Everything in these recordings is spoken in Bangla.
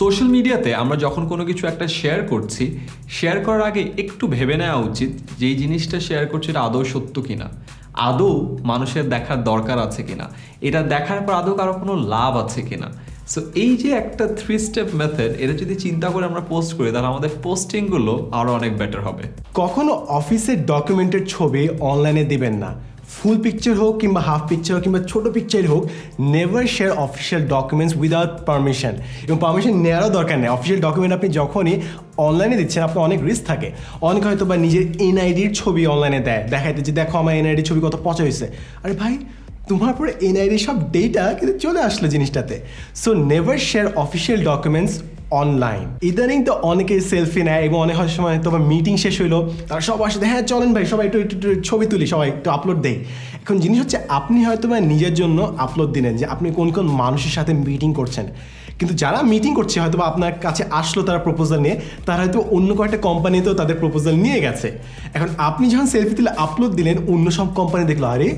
সোশ্যাল মিডিয়াতে আমরা যখন কোনো কিছু একটা শেয়ার করছি শেয়ার করার আগে একটু ভেবে নেওয়া উচিত যে এই জিনিসটা শেয়ার করছে এটা আদৌ সত্য কিনা। আদৌ মানুষের দেখার দরকার আছে কিনা। এটা দেখার পর আদৌ কারও কোনো লাভ আছে কিনা। সো এই যে একটা থ্রি স্টেপ মেথড এটা যদি চিন্তা করে আমরা পোস্ট করি, তাহলে আমাদের পোস্টিংগুলো আরও অনেক বেটার হবে। কখনো অফিসের ডকুমেন্টের ছবি অনলাইনে দিবেন না। ফুল পিকচার হোক কিংবা হাফ পিকচার হোক কিংবা ছোট পিকচার হোক never share official documents without permission এবং পারমিশন নেওয়ারও দরকার নেই অফিসিয়াল ডকুমেন্ট আপনি যখনই অনলাইনে দিচ্ছেন আপনার অনেক রিস্ক থাকে অনেক হয়তো বা নিজের এনআইডির ছবি অনলাইনে দেয় দেখাইতে যে দেখো আমার এনআইডির ছবি কত পচা হয়েছে আরে ভাই তোমার পরে এনআইডি সব ডেটা কিন্তু চলে আসলো জিনিসটাতে so never share official documents online ইদানিং তো অনেকে সেলফি নেয় এবং অনেক সময় তোমার মিটিং শেষ হইল, তারা সব আসে হ্যাঁ চলেন ভাই, সবাই একটু একটু ছবি তুলি, সবাই একটু আপলোড দেই। এখন জিনিস হচ্ছে, আপনি হয়তো বা নিজের জন্য আপলোড দিলেন যে আপনি কোন কোন মানুষের সাথে মিটিং করছেন। কিন্তু যারা মিটিং করছে, হয়তো বা আপনার কাছে আসলো তারা প্রপোজাল নিয়ে, তারা হয়তো অন্য কয়েকটা কোম্পানিতেও তাদের প্রপোজাল নিয়ে গেছে। এখন আপনি যখন সেলফি তুলে আপলোড দিলেন, অন্য সব কোম্পানি দেখল, আরে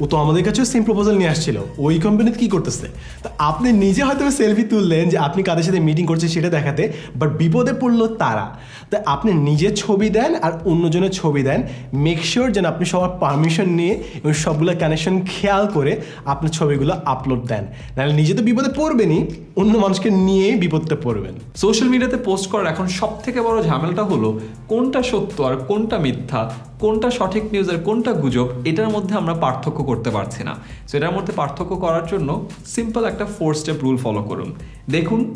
ও তো আমাদের কাছেও সেম প্রপোজাল নিয়ে আসছিল। ওই কোম্পানিতে কী করতেছে? তা আপনি নিজে হয়তো সেলফি তুললেন যে আপনি কাদের সাথে মিটিং করছেন সেটা দেখাতে বাট বিপদে পড়ল তারা। তা আপনি নিজের ছবি দেন আর অন্যজনের ছবি দেন। মেক শিওর যেন আপনি সবার পারমিশন নিয়ে এবং সবগুলো কানেকশন খেয়াল করে আপনার ছবিগুলো আপলোড দেন। নাহলে নিজে তো বিপদে পড়বেনই, অন্য মানুষকে নিয়েই বিপদে পড়বেন। সোশ্যাল মিডিয়াতে পোস্ট করার এখন সব থেকে বড় ঝামেলাটা হলো, কোনটা সত্য আর কোনটা মিথ্যা? কোনটা সঠিক নিউজ আর কোনটা গুজব, এটার মধ্যে আমরা পার্থক্য করতে পারছি না। সো এটার মধ্যে পার্থক্য করার জন্য সিম্পল একটা ফোর স্টেপ রুল ফলো করুন। দেখুন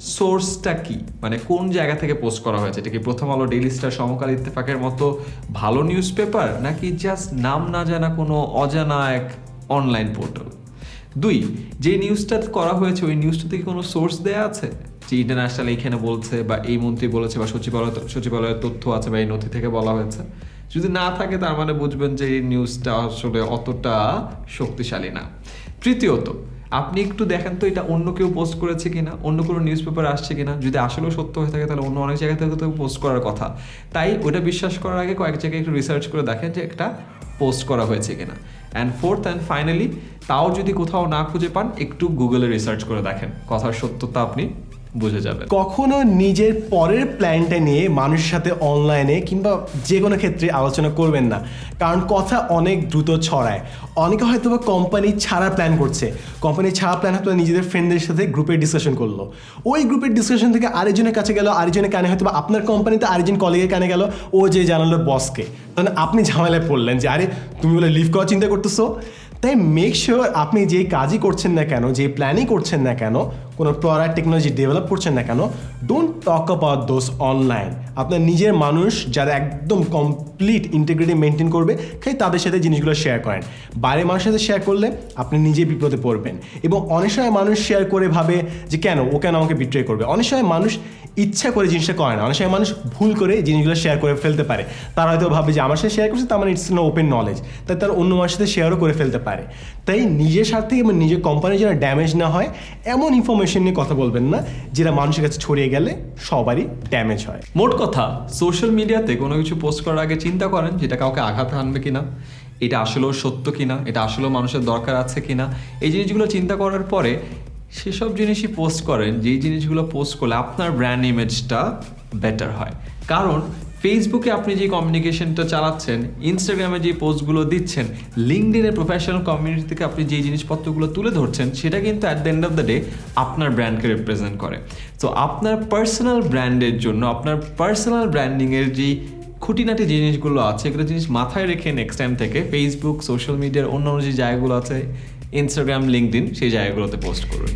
সোর্সটা কি? মানে কোন জায়গা থেকে পোস্ট করা হয়েছে? এটা কি প্রথম আলো ডেইলি স্টার সমকাল ইত্তেফাকের মতো ভালো নিউজ পেপার নাকি জাস্ট নাম না জানা কোনো অজানা এক অনলাইন পোর্টাল দুই, যে নিউজটা করা হয়েছে, ওই নিউজটা থেকে কোনো সোর্স দেয়া আছে? যে ইন্টারন্যাশনাল এইখানে বলছে, বা এই মন্ত্রী বলেছে, বা সচিবালয়, সচিবালয়ের তথ্য আছে, বা এই নথি থেকে বলা হয়েছে। যদি না থাকে, তার মানে বুঝবেন যে এই নিউজটা আসলে অতটা শক্তিশালী না। তৃতীয়ত, আপনি একটু দেখেন তো এটা অন্য কেউ পোস্ট করেছে কিনা, অন্য কোনো নিউজ পেপার আসছে কিনা। যদি আসলেও সত্য হয়ে থাকে, তাহলে অন্য অনেক জায়গা থেকে তো পোস্ট করার কথা। তাই ওটা বিশ্বাস করার আগে কয়েক জায়গায় একটু রিসার্চ করে দেখেন যে একটা পোস্ট করা হয়েছে কিনা। অ্যান্ড ফোর্থ অ্যান্ড ফাইনালি তাও যদি কোথাও না খুঁজে পান, একটু গুগলে রিসার্চ করে দেখেন। কথার সত্যতা আপনি বুঝে যাবেন কখনো নিজের পরের প্ল্যানটা নিয়ে মানুষের সাথে অনলাইনে কিংবা যে কোনো ক্ষেত্রে আলোচনা করবেন না। কারণ কথা অনেক দ্রুত ছড়ায়। অনেকে হয়তো বা কোম্পানি ছাড়া প্ল্যান করছে। কোম্পানি ছাড়া প্ল্যান হয়তো নিজেদের ফ্রেন্ডদের সাথে গ্রুপে ডিসকাশন করল। ওই গ্রুপের ডিসকাশন থেকে আরেকজনের কাছে গেল, আরেকজনের কানে হয়তো বা আপনার কোম্পানিতে আরেকজন কলিগের কানে গেল, ও যে জানালো বসকে তখন আপনি ঝামেলায় পড়লেন যে, আরে, তুমি বলে লিভ করার চিন্তা করতেছো? তাই মেক শিওর আপনি যে কাজই করছেন না কেন, যে প্ল্যানই করছেন না কেন, কোনো প্রোডাক্ট টেকনোলজি ডেভেলপ করছেন না কেন don't talk about those online আপনার নিজের মানুষ যারা একদম কমপ্লিট ইন্টিগ্রিটি মেনটেন করবে খালি তাদের সাথে জিনিসগুলো শেয়ার করেন। বাইরের মানুষের সাথে শেয়ার করলে আপনি নিজে বিপদে পড়বেন। এবং অনেক সময় মানুষ শেয়ার করে ভাবে যে, কেন? ও কেন আমাকে বিট্রে করবে? অনেক সময় মানুষ ইচ্ছা করে জিনিসটা করে না। অনেক সময় মানুষ ভুল করে জিনিসগুলো শেয়ার করে ফেলতে পারে। তারা হয়তো ভাবে যে, আমার সাথে শেয়ার করছে, তার মানে ইটস নো ওপেন নলেজ তাই তার অন্য মানুষের সাথে শেয়ারও করে ফেলতে পারে। তাই নিজের স্বার্থে এবং নিজের কোম্পানির যেন ড্যামেজ না হয়, এমন ইনফরমেশন নিয়ে কথা বলবেন না, যেটা মানুষের কাছে ছড়িয়ে গেলে সবারই ড্যামেজ হয়। মোট কথা সোশ্যাল মিডিয়াতে কোনো কিছু পোস্ট করার আগে চিন্তা করেন যেটা কাউকে আঘাত আনবে কিনা, এটা আসলেও সত্য কিনা, এটা আসলেও মানুষের দরকার আছে কিনা। এই জিনিসগুলো চিন্তা করার পরে সেসব জিনিসই পোস্ট করেন, যেই জিনিসগুলো পোস্ট করলে আপনার ব্র্যান্ড ইমেজটা বেটার হয়। কারণ ফেসবুকে আপনি যে কমিউনিকেশনটা চালাচ্ছেন ইনস্টাগ্রামে যে পোস্টগুলো দিচ্ছেন লিঙ্কডিনের প্রফেশনাল কমিউনিটি থেকে আপনি যে জিনিসপত্রগুলো তুলে ধরছেন, সেটা কিন্তু at the end of the day আপনার ব্র্যান্ডকে রিপ্রেজেন্ট করে। তো আপনার পার্সোনাল ব্র্যান্ডের জন্য, আপনার পার্সোনাল ব্র্যান্ডিংয়ের যে খুঁটিনাটি জিনিসগুলো আছে, এগুলো জিনিস মাথায় রেখে নেক্সট টাইম থেকে ফেসবুক সোশ্যাল মিডিয়ার অন্য অন্য যে জায়গাগুলো আছে ইনস্টাগ্রাম লিঙ্কডিন সেই জায়গাগুলোতে পোস্ট করুন।